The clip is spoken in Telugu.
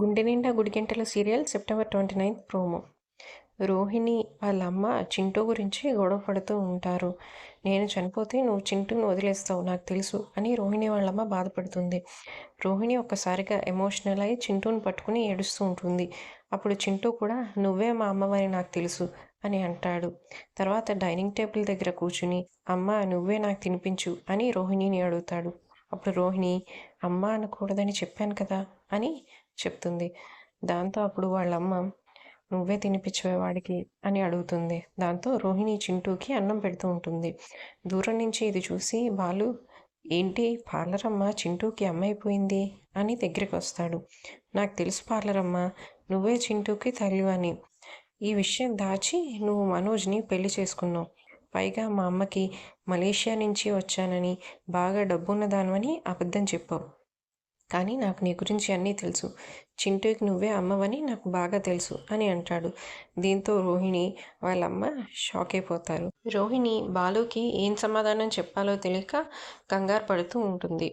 గుండె నిండా గుడిగంటల serial September twenty ninth promo. Rohini వాళ్ళ అమ్మ చింటూ గురించి గొడవ పడుతూ ఉంటారు. నేను చనిపోతే నువ్వు చింటూను వదిలేస్తావు నాకు తెలుసు అని రోహిణి వాళ్ళమ్మ బాధపడుతుంది. రోహిణి ఒక్కసారిగా ఎమోషనల్ అయి చింటూను పట్టుకుని ఏడుస్తూ ఉంటుంది. అప్పుడు చింటూ కూడా నువ్వే మా అమ్మవని నాకు తెలుసు అని అంటాడు. తర్వాత డైనింగ్ టేబుల్ దగ్గర కూర్చుని అమ్మ నువ్వే నాకు తినిపించు అని రోహిణిని అడుగుతాడు. అప్పుడు రోహిణి అమ్మ అనకూడదని చెప్పాను కదా అని చెప్తుంది. దాంతో అప్పుడు వాళ్ళమ్మ నువ్వే తినిపించవే వాడికి అని అడుగుతుంది. దాంతో రోహిణి చింటూకి అన్నం పెడుతూ ఉంటుంది. దూరం నుంచి ఇది చూసి బాలు ఏంటి పార్లరమ్మ చింటూకి అమ్మ అయిపోయింది అని దగ్గరికి వస్తాడు. నాకు తెలుసు పార్లరమ్మ నువ్వే చింటూకి తల్లి అని. ఈ విషయం దాచి నువ్వు మనోజ్ని పెళ్ళి చేసుకున్నావు. పైగా మా అమ్మకి మలేషియా నుంచి వచ్చానని బాగా డబ్బున్న దానివని అబద్ధం చెప్పావు. కానీ నాకు నీ గురించి అన్నీ తెలుసు. చింటూకి నువ్వే అమ్మవని నాకు బాగా తెలుసు అని అంటాడు. దీంతో రోహిణి వాళ్ళమ్మ షాక్ అయిపోతారు రోహిణి బాలుకి ఏం సమాధానం చెప్పాలో తెలియక కంగారు పడుతూ ఉంటుంది.